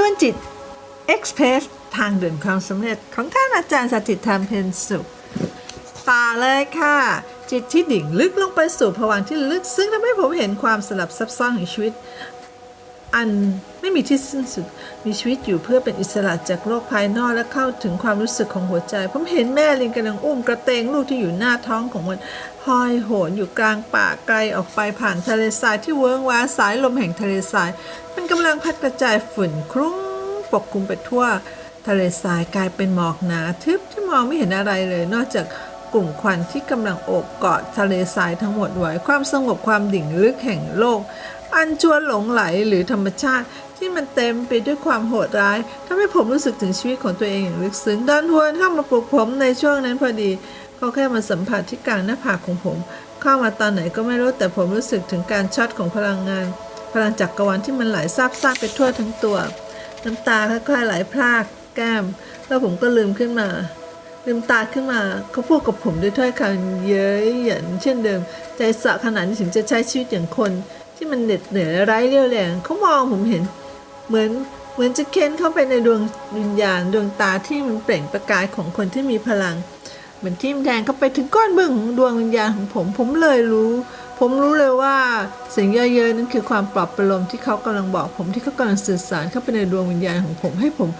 จูนจิตเอ็กซ์เพสทางเดินความสำเร็จของท่านอาจารย์สถิตธรรมเพนสุขต่อเลยค่ะ จิตที่ดิ่งลึกลงไปสู่ภวังที่ลึก ซึ่งทำให้ผมเห็นความสลับซับซ้อนของชีวิต อันไม่มีที่สิ้นสุด มีชีวิตอยู่เพื่อเป็นอิสระจากโลกภายนอกและเข้าถึงความรู้สึกของหัวใจ ผมเห็นแม่ลิงกำลังอุ้มกระเตงลูกที่อยู่หน้าท้องของมันหอยโหนอยู่กลางป่าไกลออกไปผ่านทะเลทรายที่เวิ้งว้าสายลมแห่งทะเลทราย มันกำลังพัดกระจายฝุ่นคลุ้งปกคลุมไปทั่ว ทะเลทรายกลายเป็นหมอกหนาทึบที่มองไม่เห็นอะไรเลย นอกจากกลุ่มควันที่กำลังโอบกอดทะเลทรายทั้งหมดไว้ความสงบความดิ่งลึกแห่งโลก อันชวนหลงไหลหรือธรรมชาติ ที่มันเต็มไปด้วยความโหดร้ายทำให้ผมรู้สึกถึงชีวิตของตัวเองอย่างลึกซึ้งดอนฮวนเข้ามาปลุกผมในช่วงนั้นพอดีเขาแค่มาสัมผัสที่กลางหน้าผากของผม เข้ามาตอนไหนก็ไม่รู้แต่ผมรู้สึกถึงการช็อตของพลังงาน พลังจักรวาลที่มันไหลซาบซ่าไปทั่วทั้งตัว น้ำตาค่อยๆไหลพรากแก้ม แล้วผมก็ลืมขึ้นมาลืมตาขึ้นมาเขาพูดกับผมด้วยถ้อยคำเย้ยหยันเช่นเดิม ใจสะขนาดนี้ถึงจะใช้ชีวิตอย่างคน ที่มันเหน็ดเหนื่อยและไร้เรี่ยวแรงเขามองผมเห็น เหมือนเหมือนจะเค้นเข้าไปในดวงวิญญาณดวงตาที่มันเปล่งประกายของคนที่มีพลังเหมือนทิ่มแทงเข้าไปถึงก้อนเบื้องของดวงวิญญาณของผม ผมเลยรู้ ผมรู้เลยว่าสิ่งเยอะๆนั้นคือความปลอบประโลมที่เขากำลังบอก ผมที่เขากำลังสื่อสารเข้าไปในดวงวิญญาณของผม ให้ผม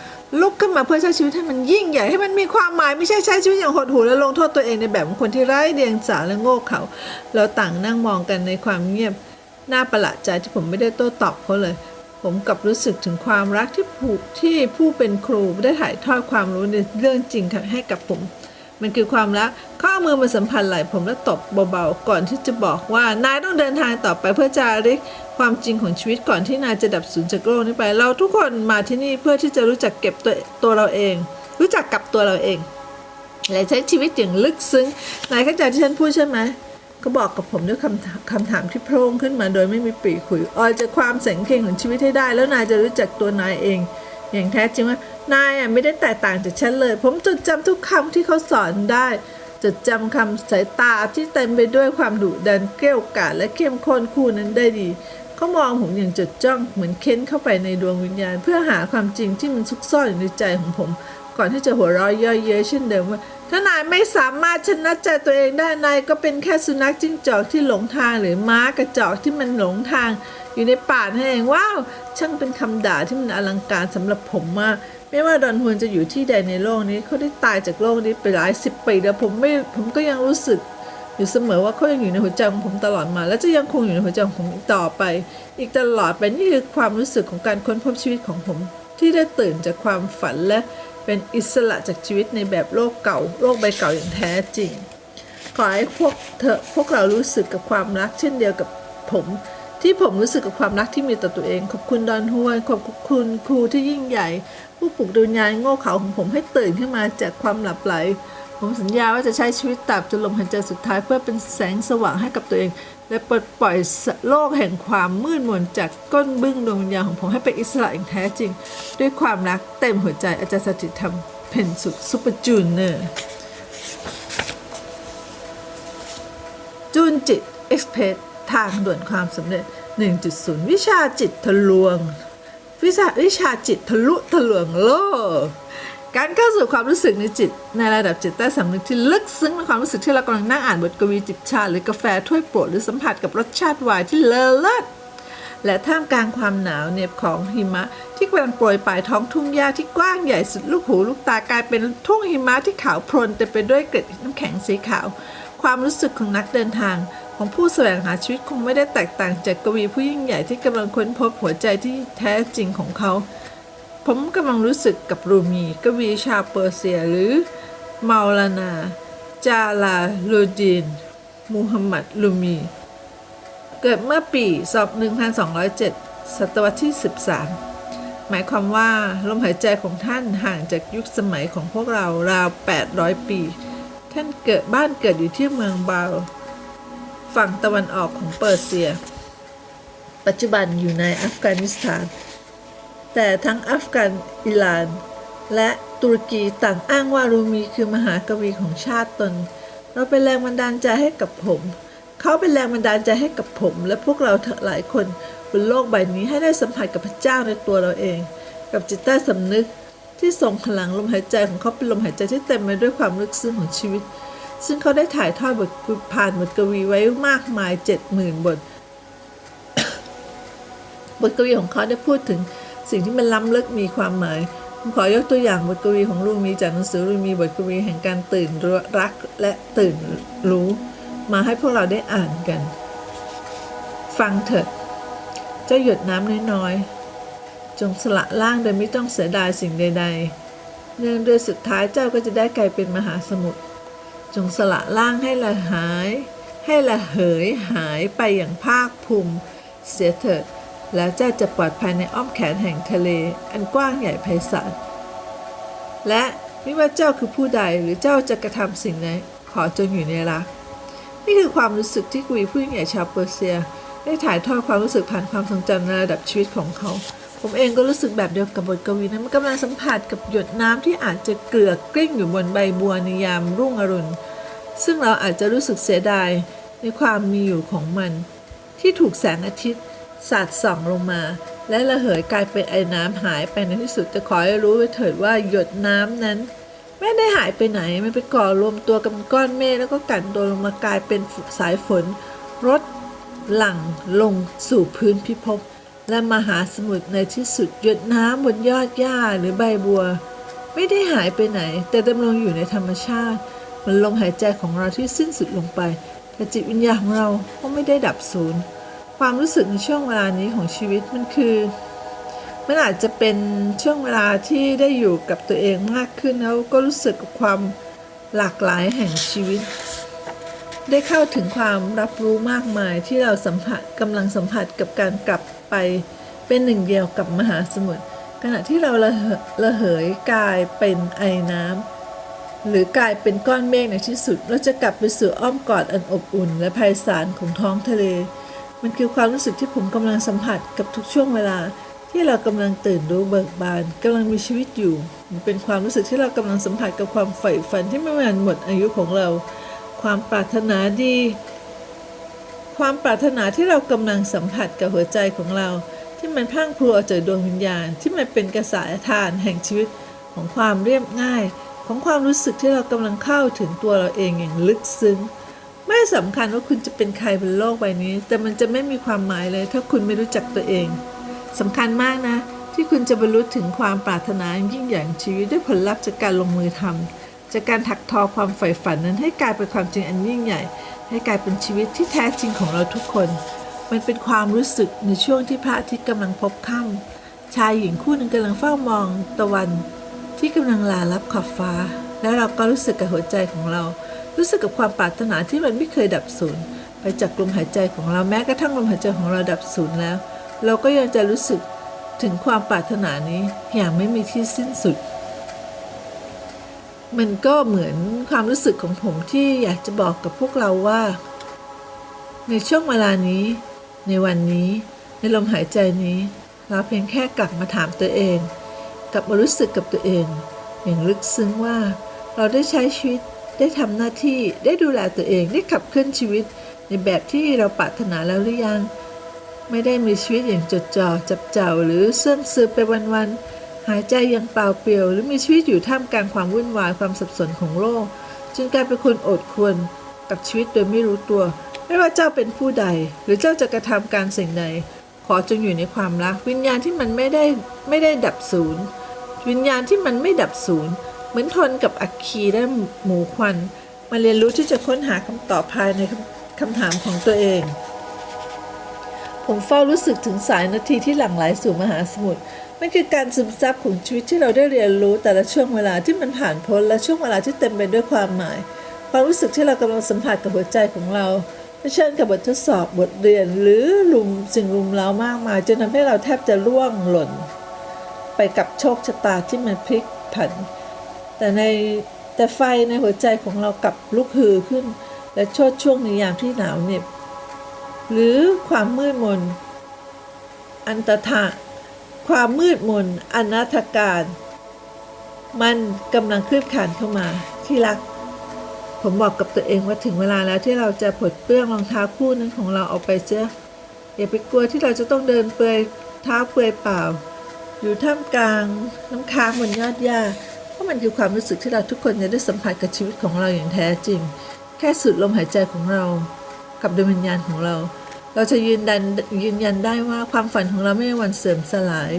ลุกขึ้นมาเพื่อใช้ชีวิตให้มันยิ่งใหญ่ให้มันมีความหมายไม่ใช่ใช้ชีวิตอย่างหดหู่และลงโทษตัวเองในแบบของคนที่ไร้เดียงสาและโง่เขาเราต่างนั่งมองกันในความเงียบ น่าประหลาดใจที่ผมไม่ได้โต้ตอบเขาเลย ผมกลับรู้สึกถึงความรักที่ผูกที่ผู้เป็นครูได้ถ่ายทอดความรู้ในเรื่องจริงให้กับผม มันคือความรักขาเอามือมาสัมผัสไหล่ผมแล้วตบเบาๆก่อนที่จะบอกว่านายต้องเดินทางต่อไปเพื่อจาริกความจริงของชีวิตก่อนที่นายจะดับสูญจากโลกนี้ไป เราทุกคนมาที่นี่เพื่อที่จะรู้จักเก็บตัวตัวเราเอง รู้จักกับตัวเราเองและใช้ชีวิตอย่างลึกซึ้งนายเข้าใจที่ฉันพูดใช่ไหม ก็บอกกับผมด้วยคำถามคำถามที่โพร่งขึ้นมาโดยไม่มีปีขุยออยจากความแสงเคงของชีวิตให้ได้ แล้วนายจะรู้จักตัวนายเอง อย่างแท้จริงว่านายอะไม่ได้แตกต่างจากฉันเลย ผมจดจำทุกคำที่เขาสอนได้ จดจำคำสายตาที่เต็มไปด้วยความดุดันเกรี้ยวกาดและเข้มข้นคู่นั้นได้ดีเขามองผมอย่างจดจ้องเหมือนเค้นเข้าไปในดวงวิญญาณ เพื่อหาความจริงที่มันซุกซ่อนอยู่ในใจของผม ก่อนที่จะหัวเราะเย่อเย้ยเช่นเดิมว่า ถ้านายไม่สามารถชนะใจตัวเองได้นายก็เป็นแค่สุนัขจิ้งจอกที่หลงทางหรือม้ากระจอกที่มันหลงทางอยู่ในป่านั่นเองว้าวช่างเป็นคำด่าที่มันอลังการสำหรับผมมากไม่ว่าดอนฮวนจะอยู่ที่ใดในโลกนี้เขาได้ตายจากโลกนี้ไปหลายสิบปีแล้วผมไม่ผมก็ยังรู้สึกอยู่เสมอว่าเขายังอยู่ในหัวใจของผมตลอดมา และจะยังคงอยู่ในหัวใจของผมอีกต่อไป อีกตลอดไปนี่คือความรู้สึกของการค้นพบชีวิตของผม ที่ได้ตื่นจากความฝันและ เป็นอิสระจากชีวิตในแบบโลกเก่า โลกใบเก่าอย่างแท้จริง ขอให้พวกเธอพวกเรารู้สึกกับความรักเช่นเดียวกับผม ที่ผมรู้สึกกับความรักที่มีต่อตัวเอง ขอบคุณดอนฮวยขอบคุณครูที่ยิ่งใหญ่ ผู้ปลุกดวงยายโง่เขลาของผมให้ตื่นขึ้นมาจากความหลับไหล ผมสัญญาว่าจะใช้ชีวิตตราบจนลมหายใจสุดท้ายเพื่อเป็นแสงสว่างให้กับตัวเอง และปลดปล่อยโลกแห่งความมืดมนจากก้นบึ้งดวงวิญญาณของผมให้เป็นอิสระอย่างแท้จริง ด้วยความรักเต็มหัวใจอาจารย์สถิตธรรมเพนสุดซุปเปอร์จูนเนอร์จูนจิตเอ็กซ์เพรสทางด่วนความสำเร็จ 1.0 วิชาจิตทะลวง วิชาวิชาจิตทะลุทะลวงโลก การเข้าสู่ความรู้สึกในจิต ในระดับจิตใต้สำนึกที่ลึกซึ้งในความรู้สึกที่เรากำลังนั่งอ่านบทกวีจิบชาหรือกาแฟถ้วยโปรดหรือสัมผัสกับรสชาติไวน์ที่เลอเลิศและท่ามกลางความหนาวเหน็บของหิมะ ที่กำลังโปรยปลายท้องทุ่งหญ้าที่กว้างใหญ่สุดลูกหูลูกตากลายเป็นทุ่งหิมะที่ขาวโพลนเต็มไปด้วยเกล็ดน้ำแข็งสีขาว ความรู้สึกของนักเดินทาง ของผู้แสวงหาชีวิตคงไม่ได้แตกต่างจากกวีผู้ยิ่งใหญ่ที่กำลังค้นพบหัวใจที่แท้จริงของเขา ผมกำลังรู้สึกกับรูมีกวีชาวเปอร์เซียหรือเมาลานา จาลาลูดีนมูฮัมหมัดลูมี เกิดเมื่อปี1207 ศตวรรษที่ 13 หมายความว่าลมหายใจของท่านห่างจากยุคสมัยของพวกเราราว 800 ปี ท่านเกิดบ้านเกิดอยู่ที่เมืองบาลฝั่งตะวันออกของเปอร์เซีย ปัจจุบันอยู่ในอัฟกานิสถาน แต่ทั้งอัฟกันอิหร่าน และตุรกีต่างอ้างว่ารูมีคือมหากวีของชาติตน เราเป็นแรงบันดาลใจให้กับผม เขาเป็นแรงบันดาลใจให้กับผม และพวกเราหลายคนบนโลกใบนี้ให้ได้สัมผัสกับพระเจ้าในตัวเราเอง กับจิตใต้สำนึกที่ทรงพลังลมหายใจของเขาเป็นลมหายใจที่เต็มไปด้วยความลึกซึ้งของชีวิต ซึ่งเขาได้ถ่ายทอดบทผ่านบทกวีไว้มากมายเจ็ดหมื่นบท บทกวีของเขาได้พูดถึง สิ่งที่มันล้ำลึกมีความหมายผมขอยกตัวอย่างบทกวีของลูมีจากหนังสือลูมีบทกวีแห่งการตื่นรักและตื่นรู้ มาให้พวกเราได้อ่านกัน ฟังเถิดเจ้าหยดน้ำน้อยๆจงสละล่างโดยไม่ต้องเสียดายสิ่งใด ๆ เนื่องด้วยสุดท้ายเจ้าก็จะได้กลายเป็นมหาสมุทรจงสละล่างให้ละหาย ให้ละเหยหายไปอย่างภาคภูมิเสียเถิด แล้วเจ้าจะปลอดภัยในอ้อมแขนแห่งทะเล อันกว้างใหญ่ไพศาล และไม่ว่าเจ้าคือผู้ใดหรือเจ้าจะกระทำสิ่งใดขอจงอยู่ในรัก นี่คือความรู้สึกที่กวีผู้ใหญ่ชาวเปอร์เซีย ได้ถ่ายทอดความรู้สึกผ่านความทรงจำในระดับชีวิตของเขา ผมเองก็รู้สึกแบบเดียวกับบทกวีนั้นมันกำลังสัมผัสกับหยดน้ำที่อาจจะเกลือกกลิ้งอยู่บนใบบัวในยามรุ่งอรุณ ซึ่งเราอาจจะรู้สึกเสียดายในความมีอยู่ของมัน ที่ถูกแสงอาทิตย์ สาดส่องลงมา และระเหยกลายเป็นไอ้น้ำหายไปในที่สุดจะขอให้รู้ไว้เถิดว่าหยดน้ำนั้น ไม่ได้หายไปไหนมันไปก่อรวมตัวกันเป็นก้อนเมฆแล้วก็กลั่นตัวลงมากลายเป็นสายฝนรดหลั่งลงสู่พื้นพิภพและมหาสมุทรในที่สุดหยดน้ำบนยอดหญ้าหรือใบบัว ไม่ได้หายไปไหน แต่ดำรงอยู่ในธรรมชาติ มันลมหายใจของเราที่สิ้นสุดลงไป แต่จิตวิญญาณของเราก็ไม่ได้ดับสูญ ความรู้สึกในช่วงเวลานี้ของชีวิตมันคือ มันอาจจะเป็นช่วงเวลาที่ได้อยู่กับตัวเองมากขึ้นแล้วก็รู้สึกกับความหลากหลายแห่งชีวิต ได้เข้าถึงความรับรู้มากมายที่เราสัมผัสกำลังสัมผัสกับการกลับไปเป็นหนึ่งเดียวกับมหาสมุทรขณะที่เราระเหระเหยกลายเป็นไอน้ำหรือกลายเป็นก้อนเมฆในที่สุด เราจะกลับไปสู่อ้อมกอดอันอบอุ่น และไพศาลของท้องทะเล มันคือความรู้สึกที่ผมกำลังสัมผัสกับทุกช่วงเวลา ที่เรากำลังตื่นรู้เบิกบานกำลังมีชีวิตอยู่ มันเป็นความรู้สึกที่เรากำลังสัมผัสกับความใฝ่ฝันที่ไม่มีวันหมดอายุของเรา ความปรารถนาดี ความปรารถนาที่เรากำลังสัมผัสกับหัวใจของเรา ที่มันพังพรูออกจากดวงวิญญาณ ที่มันเป็นกระแสทานแห่งชีวิตของความเรียบง่าย ของความรู้สึกที่เรากำลังเข้าถึงตัวเราเองอย่างลึกซึ้ง ไม่สำคัญว่าคุณจะเป็นใครบนโลกใบนี้ แต่มันจะไม่มีความหมายเลย ถ้าคุณไม่รู้จักตัวเองสำคัญมากนะ ที่คุณจะบรรลุถึงความปรารถนาอันยิ่งใหญ่ของชีวิตด้วยผลลัพธ์จากการลงมือทำจากการถักทอความใฝ่ฝันนั้นให้กลายเป็นความจริงอันยิ่งใหญ่ ให้กลายเป็นชีวิตที่แท้จริงของเราทุกคน มันเป็นความรู้สึกในช่วงที่พระอาทิตย์กำลังพบค่ำชายหญิงคู่หนึ่งกำลังเฝ้ามองตะวัน ที่กำลังลาลับขอบฟ้า แล้วเราก็รู้สึกกับหัวใจของเรา รู้สึกกับความปรารถนาที่มันไม่เคยดับสูญไปจากลมหายใจของเราแม้กระทั่งลมหายใจของเราดับสูญแล้ว เราก็ยังจะรู้สึกถึงความปรารถนานี้อย่างไม่มีที่สิ้นสุด มันก็เหมือนความรู้สึกของผมที่อยากจะบอกกับพวกเราว่า ในช่วงเวลานี้ ในวันนี้ ในลมหายใจนี้ เราเพียงแค่กลับมาถามตัวเองกลับมารู้สึกกับตัวเอง อย่างลึกซึ้งว่า เราได้ใช้ชีวิต ได้ทำหน้าที่ได้ดูแลตัวเองได้ขับเคลื่อนชีวิต ในแบบที่เราปรารถนาแล้วหรือยัง ไม่ได้มีชีวิตอย่างจดจ่อจับเจ้าหรือเสื่องซึมไปวันๆหายใจอย่างเปล่าเปลี่ยว หรือมีชีวิตอยู่ท่ามกลางความวุ่นวายความสับสนของโลกจนกลายเป็นคนอดควรกับชีวิตโดยไม่รู้ตัว ไม่ว่าเจ้าเป็นผู้ใด หรือเจ้าจะกระทำการสิ่งใดขอจงอยู่ในความรัก วิญญาณที่มันไม่ได้ไม่ได้ดับศูนย์วิญญาณที่มันไม่ดับศูนย์ มือนทนกับอัคคีและหมูควัน มาเรียนรู้ที่จะค้นหาคำตอบภายในคำคำถามของตัวเอง ผมเฝ้ารู้สึกถึงสายนาทีที่หลั่งไหลสู่มหาสมุทรมันคือการซึมซับของชีวิตที่เราได้เรียนรู้แต่ละช่วงเวลาที่มันผ่านพ้นและช่วงเวลาที่เต็มไปด้วยความหมาย ความรู้สึกที่เรากำลังสัมผัสกับหัวใจของเราเผชิญกับบททดสอบบทเรียนหรือลุมสิ่งลุมเร้ามากมายจนทำให้เราแทบจะร่วงหล่น ไปกับโชคชะตาที่มันพลิกผัน แต่ในแต่ไฟในหัวใจของเรากลับลุกฮือขึ้น และชดช่วงในยามที่หนาวเหน็บ หรือความมืดมน อันตทะความมืดมนอนัตการ มันกำลังคลืบคลานเข้ามาที่รัก ผมบอกกับตัวเองว่าถึงเวลาแล้วที่เราจะปลดเปลื้องรองเท้าคู่นั้นของเราออกไปเสียอย่าไปกลัวที่เราจะต้องเดินเปลือยเท้าเปลือยเปล่า อยู่ท่ามกลางน้ำค้างบนยอดหญ้า ราะมันคือความรู้สึกที่เราทุกคนจะได้สัมผัสกับชีวิตของเราอย่างแท้จริง แค่สุดลมหายใจของเรา กับดวงวิญญาณของเรา เราจะยืนยันยืนยันได้ว่าความฝันของเราไม่มีวันเสื่อมสลาย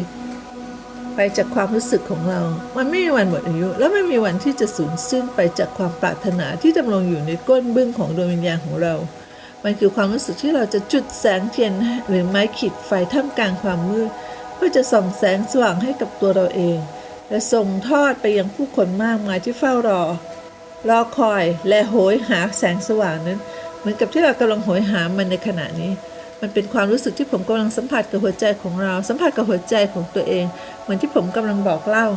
ไปจากความรู้สึกของเรา มันไม่มีวันหมดอายุ และไม่มีวันที่จะสูญสิ้นไปจากความปรารถนาที่ดำรงอยู่ในก้นบึ้งของดวงวิญญาณของเรา มันคือความรู้สึกที่เราจะจุดแสงเทียนหรือไม้ขีดไฟท่ามกลางความมืดเพื่อจะส่องแสงสว่างให้กับตัวเราเอง และส่งทอดไปยังผู้คนมากมายที่เฝ้ารอ รอคอยและโหยหาแสงสว่างนั้น เหมือนกับที่เรากำลังโหยหามันในขณะนี้ มันเป็นความรู้สึกที่ผมกำลังสัมผัสกับหัวใจของเรา สัมผัสกับหัวใจของตัวเอง เหมือนที่ผมกำลังบอกเล่า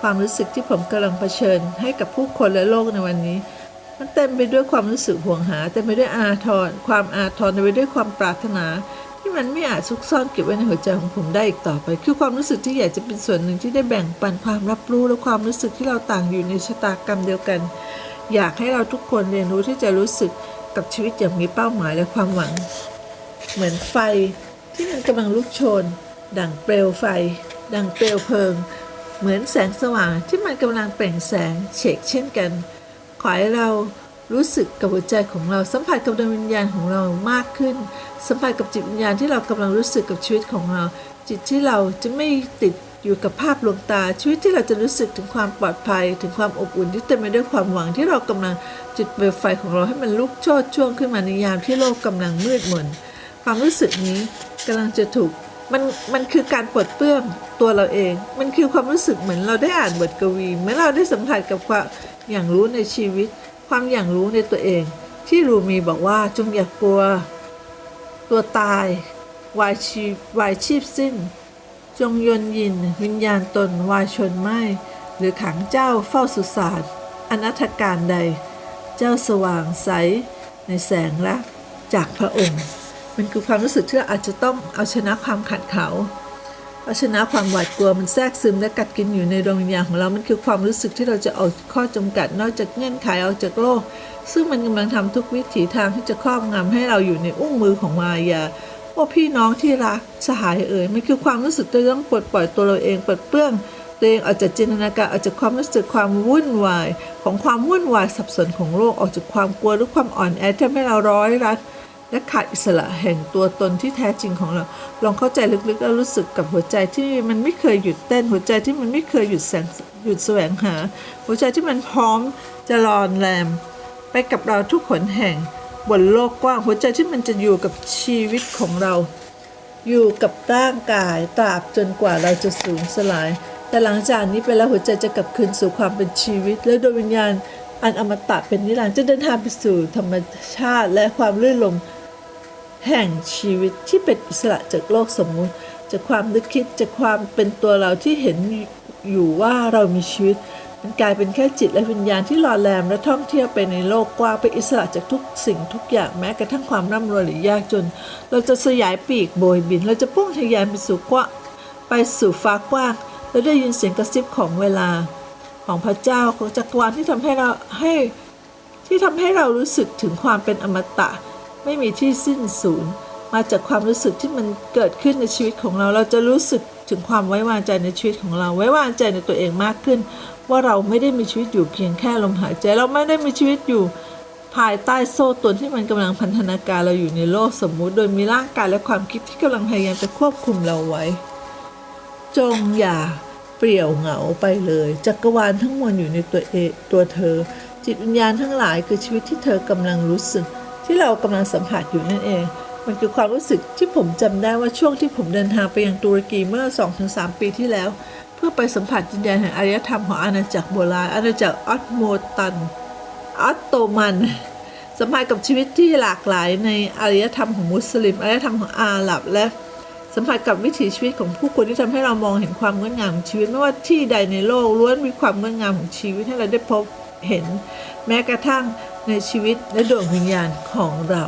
ความรู้สึกที่ผมกำลังเผชิญ ให้กับผู้คนและโลกในวันนี้มันเต็มไปด้วยความรู้สึกห่วงหาเต็มไปด้วยอาทรความอาทรเต็มไปด้วยความปรารถนา ที่มันไม่อาจซุกซ่อนเก็บไว้ในหัวใจของผมได้อีกต่อไป คือความรู้สึกที่อยากจะเป็นส่วนหนึ่งที่ได้แบ่งปันความรับรู้และความรู้สึกที่เราต่างอยู่ในชะตากรรมเดียวกัน อยากให้เราทุกคนเรียนรู้ที่จะรู้สึกกับชีวิตอย่างมีเป้าหมายและความหวัง เหมือนไฟที่มันกำลังลุกโชน ดังเปลวไฟ ดังเปลวเพลิง เหมือนแสงสว่างที่มันกำลังเปล่งแสงเฉกเช่นกัน ขอให้เรา รู้สึกกับหัวใจของเราสัมผัสกับดวงวิญญาณของเรามากขึ้น สัมผัสกับจิตวิญญาณที่เรากำลังรู้สึกกับชีวิตของเรา จิตที่เราจะไม่ติดอยู่กับภาพลวงตาชีวิตที่เราจะรู้สึกถึงความปลอดภัย ถึงความอบอุ่นที่เต็มไปด้วยความหวังที่เรากำลังจุดเปลวไฟของเราให้มันลุกโชดช่วงขึ้นมาในยามที่โลกกำลังมืดมนความรู้สึกนี้กำลังจะถูกมันมันคือการปลดเปลื้องตัวเราเอง มันคือความรู้สึกเหมือนเราได้อ่านบทกวีเหมือนเราได้สัมผัสกับความอย่างรู้ในชีวิต ความอย่างรู้ในตัวเอง ที่รูมีบอกว่าจงอย่ากลัว ตัวตายวายชีวายชีพสิ้น จงยนยิน วิญญาณตนวายชนไม่ หรือขังเจ้าเฝ้าสุสานอนัตการใด เจ้าสว่างใส ในแสงละจากพระองค์ มันคือความรู้สึกที่เราอาจจะต้องเอาชนะความขัดเขา เอาชนะความหวาดกลัวมันแทรกซึมและกัดกินอยู่ในดวงวิญญาณของเรา มันคือความรู้สึกที่เราจะเอาข้อจำกัดนอกจากเงื่อนไขออกจากโลก ซึ่งมันกำลังทำทุกวิถีทางที่จะครอบงำให้เราอยู่ในอุ้งมือของมายาว่าพี่น้องที่รักสหายเอ่ยมันคือความรู้สึกที่ต้องปลดปล่อยตัวเราเองปลดเปลื้องตัวเองออกจากจินตนาการออกจากความรู้สึกความวุ่นวาย ของความวุ่นวายสับสนของโลกออกจากความกลัวหรือความอ่อนแอที่ทำให้เราร้อยรัด และขาดอิสระแห่งตัวตนที่แท้จริงของเรา ลองเข้าใจลึกๆแล้วรู้สึกกับหัวใจที่มันไม่เคยหยุดเต้น หัวใจที่มันไม่เคยหยุดแสงหยุดแสวงหา หัวใจที่มันพร้อมจะรอนแรม ไปกับเราทุกขนแห่งบนโลกกว้างหัวใจที่มันจะอยู่กับชีวิตของเรา อยู่กับร่างกายตราบจนกว่าเราจะสูญสลาย แต่หลังจากนี้ไปแล้วหัวใจจะกลับคืนสู่ความเป็นชีวิต และโดยวิญญาณอันอมตะเป็นนิรันดร์จะเดินทางไปสู่ธรรมชาติและความลื่นลม แห่งชีวิตที่เป็นอิสระจากโลกสมมุติ จากความนึกคิดจากความเป็นตัวเราที่เห็นอยู่ว่าเรามีชีวิต มันกลายเป็นแค่จิตและวิญญาณที่หล่อแหลมและท่องเที่ยวไปในโลกกว้างเป็นอิสระจากทุกสิ่งทุกอย่างแม้กระทั่งความร่ำรวยหรือยากจน เราจะสยายปีกโบยบิน เราจะพุ่งทะยานไปสู่กว้างไปสู่ฟ้ากว้างและได้ยินเสียงกระซิบของเวลา ของพระเจ้าของจักรวาลที่ทำให้เราให้ที่ทำให้เรารู้สึกถึงความเป็นอมตะ ไม่มีที่สิ้นสูญมาจากความรู้สึกที่มันเกิดขึ้นในชีวิตของเรา เราจะรู้สึกถึงความไว้วางใจในชีวิตของเรา ไว้วางใจในตัวเองมากขึ้น ว่าเราไม่ได้มีชีวิตอยู่เพียงแค่ลมหายใจ เราไม่ได้มีชีวิตอยู่ภายใต้โซ่ตรวนที่มันกำลังพันธนาการเราอยู่ในโลกสมมุติ โดยมีร่างกายและความคิดที่กำลังพยายามจะควบคุมเราไว้ จงอย่าเปลี่ยวเหงาไปเลย จักรวาลทั้งมวลอยู่ในตัวเอตัวเธอ จิตวิญญาณทั้งหลายคือชีวิตที่เธอกำลังรู้สึก ที่เรากำลังสัมผัสอยู่นั่นเอง มันคือความรู้สึกที่ผมจำได้ว่าช่วงที่ผมเดินทางไปยังตุรกีเมื่อ 2-3 ปีที่แล้ว เพื่อไปสัมผัสจินแดนแห่งอารยธรรมของอาณาจักรโบราณอาณาจักรออตโมตันออตโตมันสัมผัสกับชีวิตที่หลากหลายในอารยธรรมของมุสลิมอารยธรรมของอาหรับและสัมผัสกับวิถีชีวิตของผู้คนที่ทำให้เรามองเห็นความงดงามของชีวิตไม่ว่าที่ใดในโลกล้วนมีความงดงามของชีวิตให้เราได้พบเห็น แม้กระทั่ง ในชีวิตและดวงวิญญาณของเรา